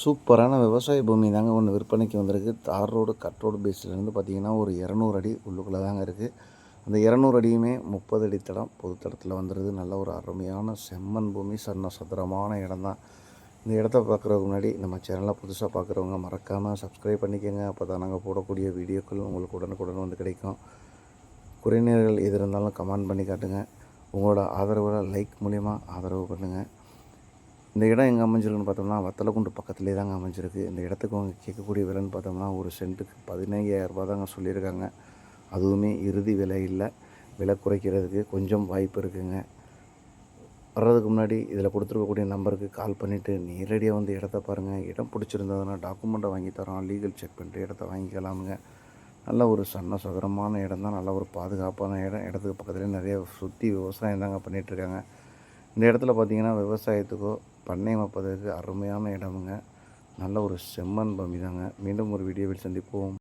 சூப்பரான விவசாய பூமி தாங்க ஒன்று விற்பனைக்கு வந்திருக்கு. தார் ரோடு கட் ரோடு பேஸ்லேருந்து பார்த்திங்கன்னா ஒரு இரநூறு அடி உள்ளுக்குள்ளே தாங்க இருக்குது அந்த இரநூறு அடியுமே முப்பது அடி தடம் பொது தடத்தில் வந்துடுது நல்ல ஒரு அருமையான செம்மண் பூமி சன்ன சதுரமான இடம் தான் இந்த இடத்த பார்க்குறதுக்கு முன்னாடி நம்ம சேனலை புதுசாக பார்க்குறவங்க மறக்காமல் சப்ஸ்கிரைப் பண்ணிக்கோங்க. அப்போ தான் நாங்கள் போடக்கூடிய வீடியோக்கள் உங்களுக்கு உடனுக்குடன் வந்து கிடைக்கும். குறைநீர்கள் எது இருந்தாலும் கமெண்ட் பண்ணி காட்டுங்க. உங்களோட ஆதரவில் லைக் மூலிமா ஆதரவு பண்ணுங்கள் இந்த இடம் எங்கே அமைஞ்சிருக்குன்னு பார்த்தோம்னா வத்தலக்குண்டு பக்கத்துலேயே தாங்க அமைஞ்சிருக்கு. இந்த இடத்துக்கு அவங்க கேட்கக்கூடிய விலைன்னு பார்த்தோம்னா ஒரு சென்ட்டுக்கு பதினையாயிரம் தாங்க சொல்லியிருக்காங்க. அதுவுமே இறுதி விலை இல்லை. விலை குறைக்கிறதுக்கு கொஞ்சம் வாய்ப்பு இருக்குங்க. வர்றதுக்கு முன்னாடி இதில் கொடுத்துருக்கக்கூடிய நம்பருக்கு கால் பண்ணிவிட்டு நேரடியாக வந்து இடத்த பாருங்கள் இடம் பிடிச்சிருந்ததுன்னா டாக்குமெண்ட்டை வாங்கி தரோம். லீகல் செக் பண்ணிட்டு இடத்த வாங்கிக்கலாமுங்க. நல்ல ஒரு சன்ன சதுரமான இடம் தான். நல்ல ஒரு பாதுகாப்பான இடம். இடத்துக்கு பக்கத்துலேயே நிறைய சுற்றி விவசாயம் தாங்க பண்ணிகிட்ருக்காங்க இந்த இடத்துல பார்த்தீங்கன்னா விவசாயத்துக்கோ பண்ணை அமைப்பதற்கு அருமையான இடமுங்க. நல்ல ஒரு செம்மண் பூமி தாங்க மீண்டும் ஒரு வீடியோவில் சந்திப்போம்.